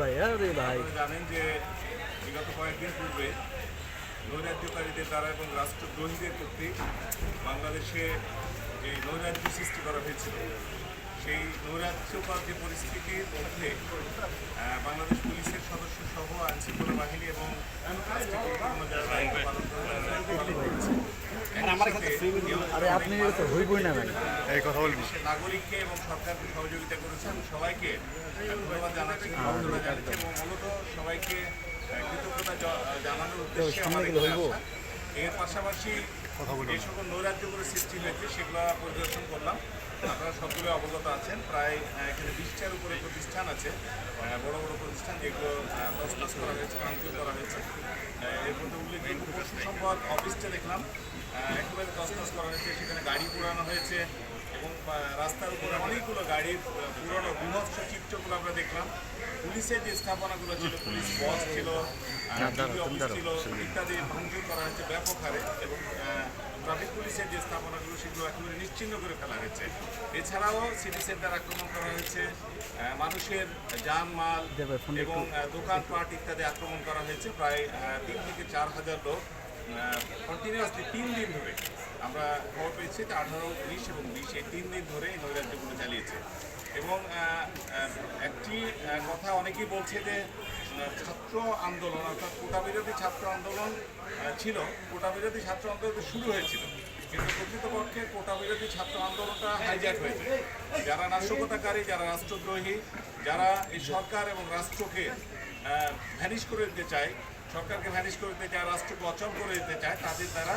ভাই আরে ভাই। আপনারা জানেন যে বিগত কয়েকদিন পূর্বে নৈরাজ্যকারীদের দ্বারা এবং রাষ্ট্রদ্রোহীদের কর্তৃক বাংলাদেশে যে নৈরাজ্য সৃষ্টি করা হয়েছিল, সেই নৈরাজ্যকর যে বাংলাদেশ পুলিশের সদস্য সহ আইনশৃঙ্খলা বাহিনী এবং পালন করেছে আরে আপনি তো হইবই না ভাই এই কথা বলবি নাগরিককে এবং সরকারকে সহযোগিতা করেছেন সবাইকে ধন্যবাদ জানাচ্ছি এবং মূলত সবাইকে কৃতজ্ঞতা জানানোর উদ্দেশ্যে? আসা। এর পাশাপাশি যে সকল নৈরাজ্যগুলো সৃষ্টি হয়েছে সেগুলো পরিদর্শন করলাম। আপনারা সবগুলো অবগত আছেন। প্রায় এখানে বিশটার উপরে প্রতিষ্ঠান আছে। বড় বড় প্রতিষ্ঠান যেগুলো তসমাস করা হয়েছে ভাঙচুর করা হয়েছে। এর মধ্যে উল্লেখযোগ্য পশু সম্পদ অফিসটা দেখলাম। একেবারে তসমাস করা হয়েছে। সেখানে গাড়ি পুরানো হয়েছে এবং রাস্তার উপরে অনেকগুলো গাড়ির পুরনো বিভৎস চিত্রগুলো আমরা দেখলাম। পুলিশের যে স্থাপনাগুলো ছিল পুলিশ বস ছিল ছিল ইত্যাদি ভাঙচুর করা হয়েছে ব্যাপক হারে এবং ট্রাফিক পুলিশের যে স্থাপনাগুলো সেগুলো একেবারে নিশ্চিন্ন করে ফেলা হয়েছে। এছাড়াও সিটি সেন্টার আক্রমণ করা হয়েছে মানুষের যানমাল এবং দোকানপাট ইত্যাদি আক্রমণ করা হয়েছে। প্রায় তিন থেকে চার হাজার লোক কন্টিনিউয়াসলি তিন দিন ধরে আমরা খবর পেয়েছি যে আঠারো, উনিশ এবং বিশ, এই তিন দিন ধরে এই নৈরাজ্যগুলো চালিয়েছে। এবং একটি কথা অনেকেই বলছে যে ছাত্র আন্দোলন, অর্থাৎ কোটা বিরোধী ছাত্র আন্দোলন ছিল কোটা বিরোধী ছাত্র আন্দোলন শুরু হয়েছিল। কিন্তু প্রকৃতপক্ষে কোটা বিরোধী ছাত্র আন্দোলনটা হাইজ্যাক হয়েছে। যারা নাশকতাকারী, যারা রাষ্ট্রদ্রোহী, যারা এই সরকার এবং রাষ্ট্রকে ভ্যানিশ করে দিতে চায় সরকারকে ভ্যানিশ করে দিতে চায়, রাষ্ট্রকে অচল করে দিতে চায়, তাদের দ্বারা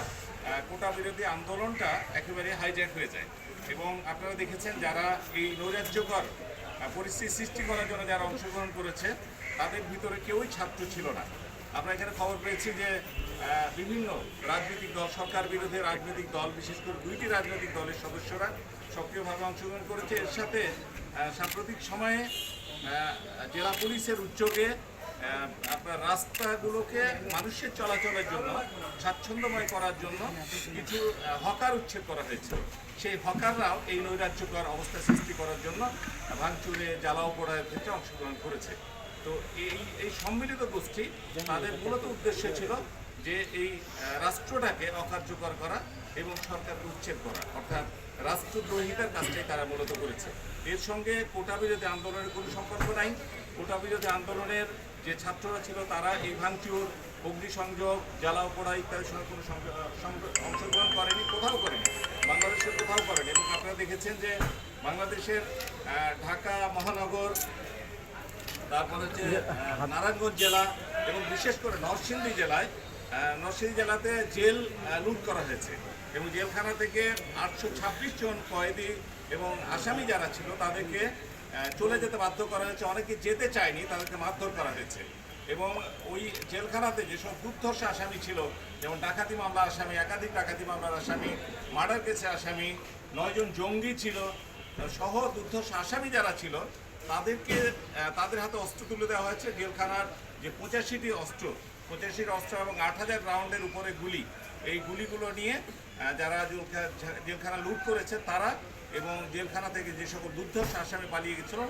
কোটা বিরোধী আন্দোলনটা একেবারে হাইজ্যাক হয়ে যায়। এবং আপনারা দেখেছেন যারা এই নৈরাজ্যকর পরিস্থিতি সৃষ্টি করার জন্য যারা অংশগ্রহণ করেছে, তাদের ভিতরে কেউই ছাত্র ছিল না। আমরা এখানে খবর পেয়েছি যে বিভিন্ন রাজনৈতিক দল, সরকার বিরোধী রাজনৈতিক দল, বিশেষ করে দুইটি রাজনৈতিক দলের সদস্যরা সক্রিয়ভাবে অংশগ্রহণ করেছে। এর সাথে সাম্প্রতিক সময়ে জেলা পুলিশের উদ্যোগে আপনার রাস্তাগুলোকে মানুষের চলাচলের জন্য, স্বাচ্ছন্দ্যময় করার জন্য কিছু হকার উচ্ছেদ করা হয়েছিল সেই হকাররাও এই নৈরাজ্যকর অবস্থা সৃষ্টি করার জন্য ভাঙচুরে জ্বালাও পোড়ার ক্ষেত্রে অংশগ্রহণ করেছে। তো এই এই সম্মিলিত গোষ্ঠী তাদের মূলত উদ্দেশ্য ছিল যে এই রাষ্ট্রটাকে অকার্যকর করা এবং সরকারকে উচ্ছেদ করা। অর্থাৎ রাষ্ট্রদ্রোহিতার কাজটাই তারা মূলত করেছে। এর সঙ্গে কোটা বিরোধী আন্দোলনের কোনো সম্পর্ক নাই। কোটা বিরোধী আন্দোলনের যে ছাত্ররা ছিল তারা এই ভাঙচুর, অগ্নিসংযোগ জ্বালাও পোড়া ইত্যাদির সঙ্গে কোনো অংশগ্রহণ করেনি, কোথাও করেনি বাংলাদেশের কোথাও করেনি। এবং আপনারা দেখেছেন যে বাংলাদেশের ঢাকা মহানগর, তারপর হচ্ছে নারায়ণগঞ্জ জেলা এবং বিশেষ করে নরসিংদী জেলায় নরসিংদী জেলাতে জেল লুট করা হয়েছে। এবং জেলখানা থেকে আটশো ছাব্বিশ জন কয়েদি এবং আসামি যারা ছিল তাদেরকে চলে যেতে বাধ্য করা হয়েছে। অনেকে যেতে চায়নি, তাদেরকে মারধর করা হয়েছে। এবং ওই জেলখানাতে যেসব দুর্ধর্ষ আসামি ছিল, যেমন ডাকাতি মামলা আসামি, একাধিক ডাকাতি মামলার আসামি, মার্ডার কেসে আসামি নয়জন জঙ্গি ছিল, সহ দুর্ধর্ষ আসামি যারা ছিল, তাদেরকে তাদের হাতে অস্ত্র তুলে দেওয়া হয়েছে। জেলখানার যে পঁচাশিটি অস্ত্র পঁচাশিটি অস্ত্র এবং আট হাজার রাউন্ডের উপরে গুলি, এই গুলিগুলো নিয়ে যারা জেলখা- জেলখানা লুট করেছে, তারা এবং জেলখানা থেকে যে সকল দুর্ধর্ষ আসামি পালিয়ে গেছিল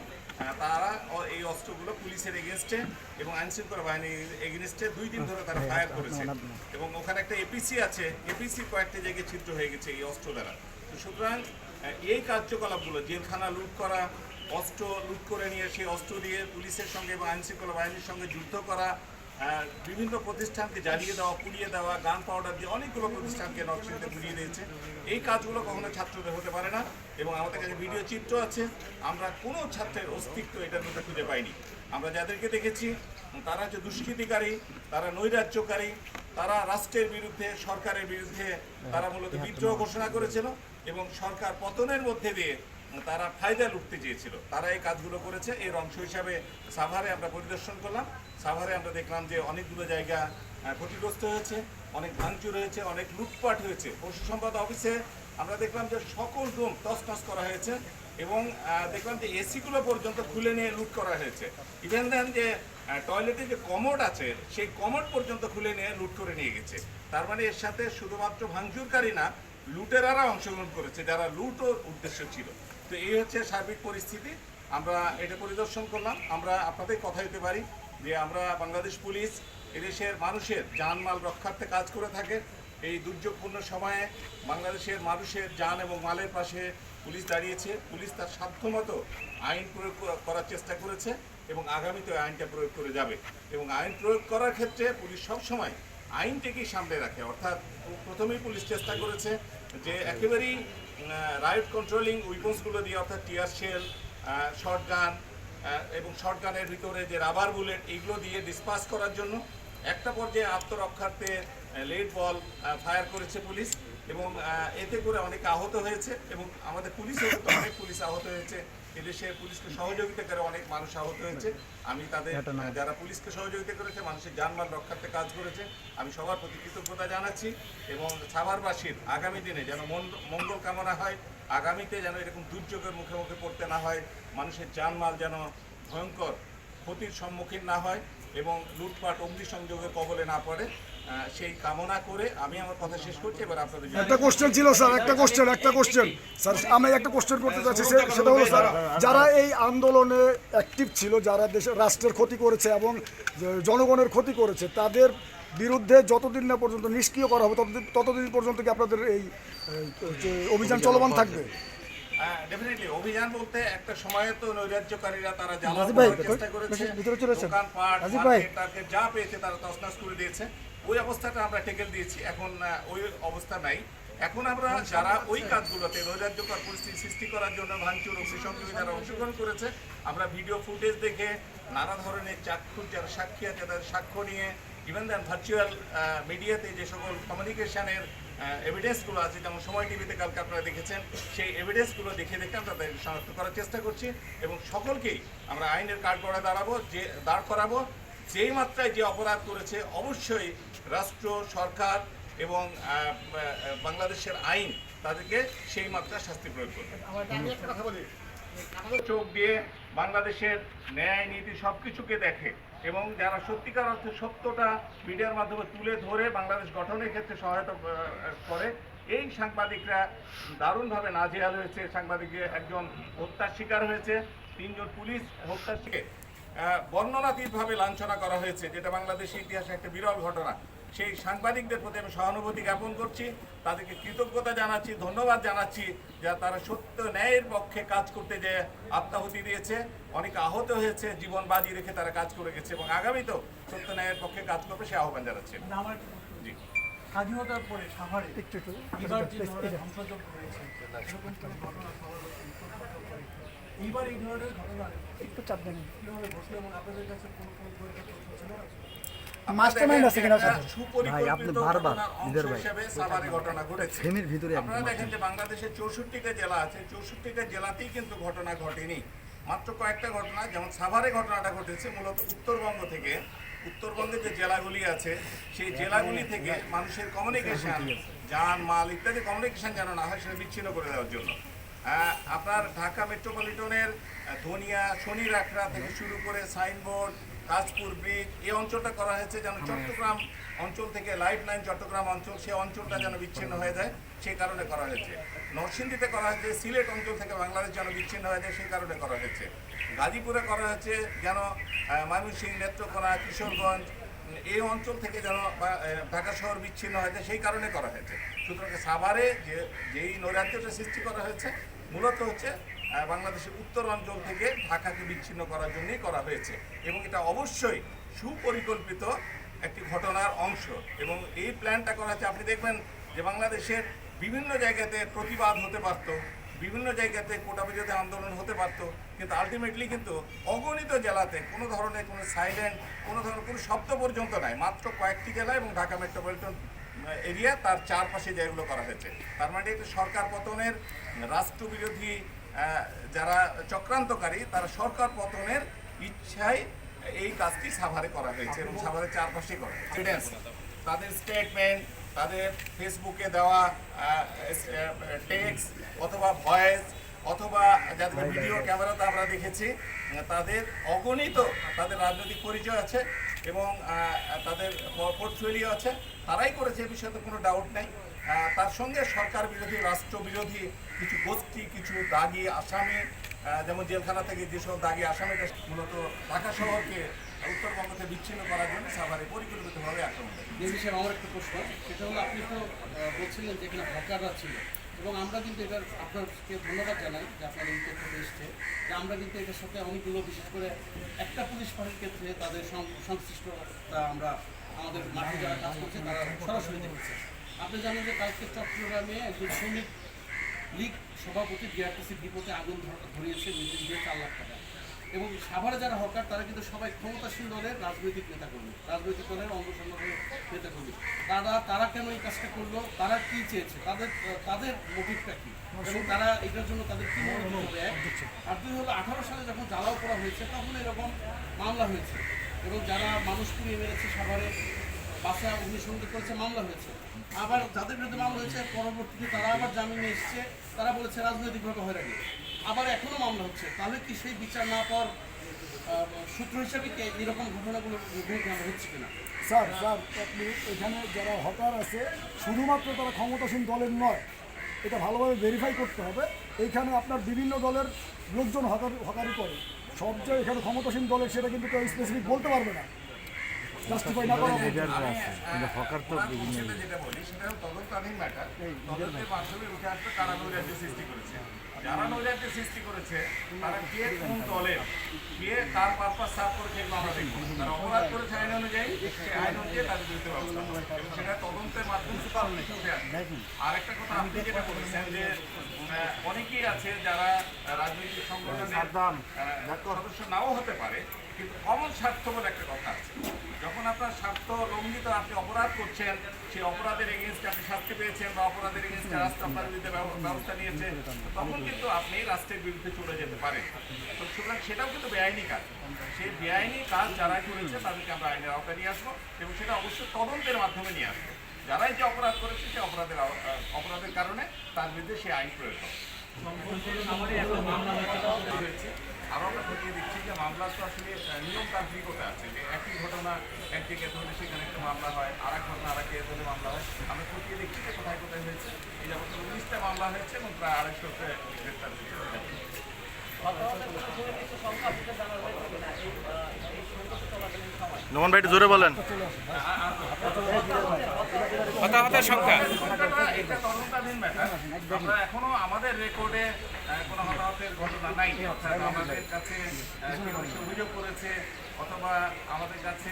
তারা এই অস্ত্রগুলো পুলিশের এগেনস্টে এবং আইনশৃঙ্খলা বাহিনীর এগেনস্টে দুই দিন ধরে তারা ফায়ার করেছে। এবং ওখানে একটা এপিসি আছে এপিসি কয়েকটা জায়গায় ছিদ্র হয়ে গেছে এই অস্ত্র দ্বারা। তো সুতরাং এই কার্যকলাপগুলো জেলখানা লুট করা অস্ত্র লুট করে নিয়ে সেই অস্ত্র দিয়ে পুলিশের সঙ্গে এবং আইনশৃঙ্খলা বাহিনীর সঙ্গে যুদ্ধ করা বিভিন্ন প্রতিষ্ঠানকে জ্বালিয়ে দেওয়া, পুড়িয়ে দেওয়া গান পাউডার দিয়ে অনেকগুলো প্রতিষ্ঠানকে নকশিতে পুড়িয়ে দিয়েছে। এই কাজগুলো কখনো ছাত্রদের হতে পারে না এবং আমাদের কাছে ভিডিও চিত্র আছে। আমরা কোনো ছাত্রের অস্তিত্ব এটার মধ্যে খুঁজে পাইনি। আমরা যাদেরকে দেখেছি, তারা হচ্ছে দুষ্কৃতিকারী, তারা নৈরাজ্যকারী, তারা রাষ্ট্রের বিরুদ্ধে, সরকারের বিরুদ্ধে, তারা মূলত বিদ্রোহ ঘোষণা করেছিল এবং সরকার পতনের মধ্যে দিয়ে তারা ফায়দা লুটতে চেয়েছিল। তারা এই কাজগুলো করেছে। এর অংশ হিসাবে সাভারে আমরা পরিদর্শন করলাম। সাভারে আমরা দেখলাম যে অনেকগুলো জায়গা ক্ষতিগ্রস্ত হয়েছে, অনেক ভাঙচুর হয়েছে, অনেক লুটপাট হয়েছে। পশু সম্পদ অফিসে আমরা দেখলাম যে সকল রুম তছনছ করা হয়েছে এবং দেখলাম যে এসিগুলো পর্যন্ত খুলে নিয়ে লুট করা হয়েছে। ইভেন দেন যে টয়লেটে যে কমোড আছে, সেই কমোড পর্যন্ত খুলে নিয়ে লুট করে নিয়ে গেছে। তার মানে এর সাথে শুধুমাত্র ভাঙচুরকারী না, লুটেরারা অংশগ্রহণ করেছে, যারা লুট উদ্দেশ্য ছিল। তো এই হচ্ছে সার্বিক পরিস্থিতি। আমরা এটা পরিদর্শন করলাম। আমরা আপনাদের কথা দিতে পারি। যে আমরা বাংলাদেশ পুলিশ এদেশের মানুষের জানমাল রক্ষার্থে কাজ করে থাকে। এই দুর্যোগপূর্ণ সময়ে বাংলাদেশের মানুষের যান এবং মালের পাশে পুলিশ দাঁড়িয়েছে। পুলিশ তার সাধ্যমতো আইন প্রয়োগ করার চেষ্টা করেছে এবং আগামীতে আইনটা প্রয়োগ করে যাবে। এবং আইন প্রয়োগ করার ক্ষেত্রে পুলিশ সবসময় আইনটাকেই সামনে রাখে। অর্থাৎ প্রথমেই পুলিশ চেষ্টা করেছে যে একেবারেই রাইট কন্ট্রোলিং উইপন্সগুলো দিয়ে অর্থাৎ টিয়ার শেল শর্ট গান এবং শর্ট গানের ভিতরে যে রাবার বুলেট এইগুলো দিয়ে ডিসপাস করার জন্য একটা পর্যায়ে আত্মরক্ষার্থে লেড বল ফায়ার করেছে পুলিশ এবং এতে করে অনেক আহত হয়েছে এবং আমাদের পুলিশও কিন্তু অনেক পুলিশ আহত হয়েছে। এদেশের পুলিশকে সহযোগিতা করে অনেক মানুষ আহত হয়েছে। আমি তাদের যারা পুলিশকে সহযোগিতা করেছে মানুষের জানমাল রক্ষার্থে কাজ করেছে আমি সবার প্রতি কৃতজ্ঞতা জানাচ্ছি এবং সাভারবাসীর আগামী দিনে যেন মঙ্গল কামনা হয়। আগামীতে যেন এরকম দুর্যোগের মুখে মুখে পড়তে না হয়, মানুষের জানমাল যেন ভয়ঙ্কর ক্ষতির সম্মুখীন না হয় এবং লুটপাট অগ্নিসংযোগের কবলে না পড়ে সেই কামনা করে আমি আমার কথা শেষ করছি, এবার আপনাদের একটা কোশ্চেন ছিল স্যার একটা কোশ্চেন একটা কোশ্চেন স্যার আমি একটা কোশ্চেন করতে চাচ্ছি সেটা হলো স্যার যারা এই আন্দোলনে অ্যাক্টিভ ছিল, যারা দেশের রাষ্ট্রের ক্ষতি করেছে এবং জনগণের ক্ষতি করেছে, তাদের বিরুদ্ধে যতদিন না পর্যন্ত নিষ্ক্রিয় করা হবে ততদিন ততদিন পর্যন্ত কি আপনাদের এই যে অভিযান চলমান থাকবে? ডেফিনেটলি অভিযান বলতে একটা সময়ে তো নৈরাজ্যকারীরা তারা জ্বালাও রাজীব ভাই, করার চেষ্টা করেছে। বেশি ভিতরে চলে এসেন। দোকানপাট মার্কেট যা পেয়েছে তারা তছনছ করে দিয়েছে। ওই অবস্থাটা আমরা টেকেল দিয়েছি। এখন ওই অবস্থা নাই। এখন আমরা যারা ওই কাজগুলোতে নৈরাজ্যকর পরিস্থিতি সৃষ্টি করার জন্য ভাঙচুর ও সংযোগে যারা অংশগ্রহণ করেছে আমরা ভিডিও ফুটেজ দেখে নানা ধরনের চাক্ষুর যারা সাক্ষী আছে তাদের সাক্ষ্য নিয়ে ইভেন দেন ভার্চুয়াল মিডিয়াতে যে সকল কমিউনিকেশনের এভিডেন্সগুলো আছে যেমন সময় টিভিতে কালকে আপনারা দেখেছেন সেই এভিডেন্সগুলো দেখে দেখে আমরা তাদের শনাক্ত করার চেষ্টা করছি এবং সকলকেই আমরা আইনের কাঠ করে দাঁড়াবো যে দাঁড় করাবো। যেই মাত্রায় যে অপরাধ করেছে অবশ্যই রাষ্ট্র সরকার এবং আহ, আহ, বাংলাদেশের আইন তাদেরকে সেই মাত্রায় শাস্তি প্রয়োগ করবে। আমি কথা বলি। চোখ দিয়ে বাংলাদেশের ন্যায় নীতি সব কিছুকে দেখে এবং যারা সত্যিকার অর্থে সত্যটা মিডিয়ার মাধ্যমে তুলে ধরে বাংলাদেশ গঠনের ক্ষেত্রে সহায়তা করে, এই সাংবাদিকরা দারুণভাবে নাজেহাল হয়েছে। সাংবাদিকের একজন হত্যার শিকার হয়েছে, তিনজন পুলিশ হত্যার শিকার। বর্ণনাতীতভাবে লাঞ্ছনা করা হয়েছে, যেটা বাংলাদেশের ইতিহাসে একটা বিরল ঘটনা। সেই সাংবাদিকদের প্রতি আমি সহানুভূতি জ্ঞাপন করছি তাদেরকে কৃতজ্ঞতা জানাচ্ছি ধন্যবাদ জানাচ্ছি যা তারা সত্য ন্যায়ের পক্ষে কাজ করতে যে আত্মাহুতি দিয়েছে অনেক আহত হয়েছে জীবন বাজি রেখে তারা কাজ করে গেছে এবং আগামীতেও সত্য ন্যায়ের পক্ষে কাজ করবে সে আহ্বান জানাচ্ছে। মানে জি। স্বাধীনতার পরে সাভারে একটু একটু হয়েছে এরকম কোনো ঘটনা এইবার এই ধরনের ঘটনা একটু চাপ দেন। কীভাবে ঘটলো এবং আপনাদের কাছে কোনো কোনো ছিল মাস্টারমাইন্ড আছে কিনা ভাই, আপনি বারবার, ঈদের ভাই। ঘটনা ঘটেছে। ফেমির ভিতরে আপনারা দেখেন যে বাংলাদেশের চৌষট্টিটা জেলা আছে চৌষট্টিটা জেলাতেই কিন্তু ঘটনা ঘটেনি। মাত্র কয়েকটা ঘটনা যেমন সাভারে ঘটনাটা ঘটেছে মূলত উত্তরবঙ্গ থেকে। উত্তরবঙ্গের যে জেলাগুলি আছে সেই জেলাগুলি থেকে মানুষের কমিউনিকেশন যান মাল ইত্যাদি কমিউনিকেশন যেন না হয় সেটা বিচ্ছিন্ন করে দেওয়ার জন্য। আহ, আপনার ঢাকা মেট্রোপলিটনের আহ, ধনিয়া শনি রাখড়া থেকে শুরু করে সাইনবোর্ড কাজপুর ব্রিজ এই অঞ্চলটা করা হয়েছে যেন চট্টগ্রাম অঞ্চল থেকে লাইফ লাইন চট্টগ্রাম অঞ্চল সেই অঞ্চলটা যেন বিচ্ছিন্ন হয়ে যায় সেই কারণে করা হয়েছে। নরসিংদীতে করা হয়েছে সিলেট অঞ্চল থেকে বাংলাদেশ যেন বিচ্ছিন্ন হয়ে যায় সেই কারণে করা হয়েছে। গাজীপুরে করা হয়েছে যেন আহ, ময়মনসিংহ নেত্রকোনা কিশোরগঞ্জ এই অঞ্চল থেকে যেন ঢাকা শহর বিচ্ছিন্ন হয়ে যায় সেই কারণে করা হয়েছে। সুতরাং সাভারে যে যেই নৈরাজ্যটা সৃষ্টি করা হয়েছে মূলত হচ্ছে বাংলাদেশের উত্তর অঞ্চল থেকে ঢাকাকে বিচ্ছিন্ন করার জন্যই করা হয়েছে। এবং এটা অবশ্যই সুপরিকল্পিত একটি ঘটনার অংশ। এবং এই প্ল্যানটা করা হচ্ছে আপনি দেখবেন যে বাংলাদেশের বিভিন্ন জায়গাতে প্রতিবাদ হতে পারতো, বিভিন্ন জায়গাতে কোটা বিরোধী আন্দোলন হতে পারতো, কিন্তু আলটিমেটলি কিন্তু অগণিত জেলাতে কোনো ধরনের কোনো সাইলেন্ট কোনো ধরনের কোনো শব্দ পর্যন্ত নাই। মাত্র কয়েকটি জেলা এবং ঢাকা মেট্রোপলিটন এরিয়া তার চারপাশে যেগুলো করা হয়েছে। তার মানে এটা সরকার পতনের, রাষ্ট্রবিরোধী যারা চক্রান্তকারী, তারা সরকার পতনের ইচ্ছায় এই কাজটি সাভারে করা হয়েছে এবং সাভারের চারপাশে করা। হয়েছে তাদের স্টেটমেন্ট তাদের ফেসবুকে দেওয়া টেক্সট অথবা ভয়েস অথবা যাদের ভিডিও ক্যামেরাতে আমরা দেখেছি তাদের অগণিত, তাদের রাজনৈতিক পরিচয় আছে এবং তাদের পোর্টফোলিও আছে। তারাই করেছে, এ বিষয়ে তো কোনো ডাউট নেই। তার সঙ্গে সরকার বিরোধী, রাষ্ট্র বিরোধী কিছু গোষ্ঠী, কিছু দাগি আসামি যেমন জেলখানা থেকে যেসব দাগি আসামিরা মূলত ঢাকা শহরকে উত্তরবঙ্গ থেকে বিচ্ছিন্ন করার জন্য সাভারে পরিকল্পিতভাবে আক্রমণ করে যে বিষয়ে আমার একটা প্রশ্ন। সেটা হলো, আপনি তো বলছিলেন যে এখানে হকাররা ছিল। এবং আমরা কিন্তু এটার আপনাকে ধন্যবাদ জানাই যে আপনার এই তথ্যটা এসছে। যে আমরা কিন্তু এটার সাথে অনেকগুলো, বিশেষ করে একটা পুলিশ ফাঁড়ির ক্ষেত্রে তাদের সংশ্লিষ্টতা আমরা আমাদের মাঠে যারা কাজ করছে, তারা সরাসরি দেখেছে। আপনি জানেন যে কালকে চট্টগ্রামে একজন শ্রমিক লীগ সভাপতি বিআরটিসি ডিপোতে আগুন ধর- ধরিয়েছে নির্দেশ দিয়ে চার লাখ টাকা। এবং সাভারে যারা হকার, তারা কিন্তু সবাই ক্ষমতাসীন দলের রাজনৈতিক নেতাকর্মী, রাজনৈতিক দলের অঙ্গ সংগঠনের নেতাকর্মী। তারা তারা কেন এই কাজটা করল? তারা কি চেয়েছে? তাদের তাদের মোটিভটা কি? এবং তারা এটার জন্য তাদের কি মনে হবে আর দুই হলো আঠারো সালে যখন জ্বালাও করা হয়েছে, তখন এরকম মামলা হয়েছে। এবং যারা মানুষ পুড়িয়ে মেরেছে সাভারে বাসা অগ্নিসংযোগ করেছে, মামলা হয়েছে। আবার যাদের বিরুদ্ধে মামলা হয়েছে, পরবর্তীতে তারা আবার জামিনে এসছে, তারা বলেছে রাজনৈতিকভাবে হয়রানি। আবার এখনও মামলা হচ্ছে। তাহলে কি সেই বিচার না পাওয়ার সূত্র হিসাবে কি এরকম ঘটনাগুলো হচ্ছে কিনা? স্যার স্যার, আপনি এখানে যারা হকার আছে, শুধুমাত্র তারা ক্ষমতাসীন দলের নয়, এটা ভালোভাবে ভেরিফাই করতে হবে। এইখানে আপনার বিভিন্ন দলের লোকজন হকার হকারি করে। সব যে এখানে ক্ষমতাসীন দলের, সেটা কিন্তু কেউ স্পেসিফিক বলতে পারবে না। আইন অনুযায়ী সেটা তদন্তের মাধ্যমে উঠে কথা আপনি যেটা বলেছেন যে অনেকেই আছে যারা রাজনৈতিক সংগঠনের সদস্য নাও হতে পারে কিন্তু কমন স্বার্থ বলে একটা কথা আছে। যখন আপনার স্বার্থ লঙ্ঘিত আপনি অপরাধ করছেন সেই অপরাধের এগেনস্টে আপনি শাস্তি পেয়েছেন বা অপরাধের এগেনস্টে রাষ্ট্র আপনার বিরুদ্ধে ব্যবস্থা নিয়েছে তখন কিন্তু আপনি রাষ্ট্রের বিরুদ্ধে চলে যেতে পারেন। তো সুতরাং সেটাও কিন্তু বেআইনি কাজ। সেই বেআইনি কাজ যারা করেছে তাদেরকে আমরা আইনের আওতায় নিয়ে আসব এবং সেটা অবশ্যই তদন্তের মাধ্যমে নিয়ে আসব। যারাই যে অপরাধ করেছে সেই অপরাধের অপরাধের কারণে তার বিরুদ্ধে সেই আইন প্রয়োগ হবে। আরও আমরা খতিয়ে দিচ্ছি যে মামলা তো আসলে আহ, নিয়মতান্ত্রিকতা আছে যে একই ঘটনা এক জায়গায় ধরলে সেখানে একটা মামলা হয় আর এক ঘটনা আর এক ধরলে মামলা হয়। আমরা খতিয়ে দেখছি যে কোথায় কোথায় হয়েছে। এই যাবত উনিশটা মামলা হয়েছে এবং প্রায় আড়াইশোতে গ্রেপ্তার নোমান ভাই জোরে বলেন। ঘটনাটা এটা তদন্তাধীন ম্যাটার আমরা এখনও আমাদের রেকর্ডে কোনো হতাহতের ঘটনা নাই। অর্থাৎ আমাদের কাছে অভিযোগ করেছে অথবা আমাদের কাছে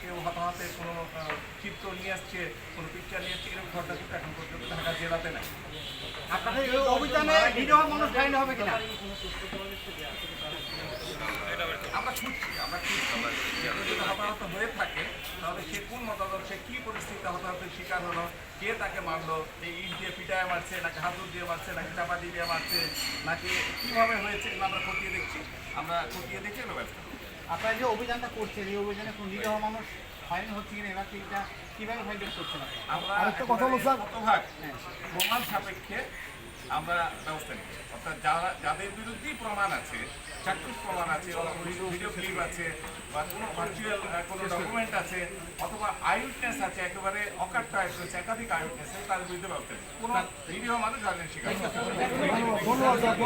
কেউ হতাহতের কোনো চিত্র নিয়ে আসছে কোনো পিকচার নিয়ে আসছে এরকম ঘটনা কিন্তু এখন পর্যন্ত ঢাকা জেলাতে নাই। আমরা খুঁজছি আমরা খুঁজছি। যদি হতাহত হয়ে থাকে তাহলে সে কোন মতাদর্শে কি পরিস্থিতিতে হতাহতের শিকার হলো কে তাকে মারলো এই ইট দিয়ে পিটায় মারছে নাকি হাতুর দিয়ে মারছে নাকি চাপা দিয়ে মারছে নাকি কীভাবে হয়েছে আমরা খতিয়ে দেখছি। আমরা খতিয়ে দেখে ব্যবস্থা। আপনারা যে অভিযানটা করছেন এই অভিযানে কোন নিরীহ মানুষ হয়নি হচ্ছে কিনা এবার এটা কীভাবে ফাইন্ড আউট করছেন আপনারা? আমরা কথা হলো শতভাগ প্রমাণ সাপেক্ষে আমরা ব্যবস্থা নিচ্ছি। অর্থাৎ যারা যাদের বিরুদ্ধেই প্রমাণ আছে চাক্ষুষ প্রমাণ আছে ভিডিও ক্লিপ আছে বা কোনো ভার্চুয়াল কোনো ডকুমেন্ট আছে অথবা আইউটনেস আছে একেবারে অকাট্য আইউটনেস একাধিক আইউটনেস তাদের বিরুদ্ধে ব্যবস্থা নিচ্ছি। কোনো ভিডিও মানুষ রাজনীতি শিকার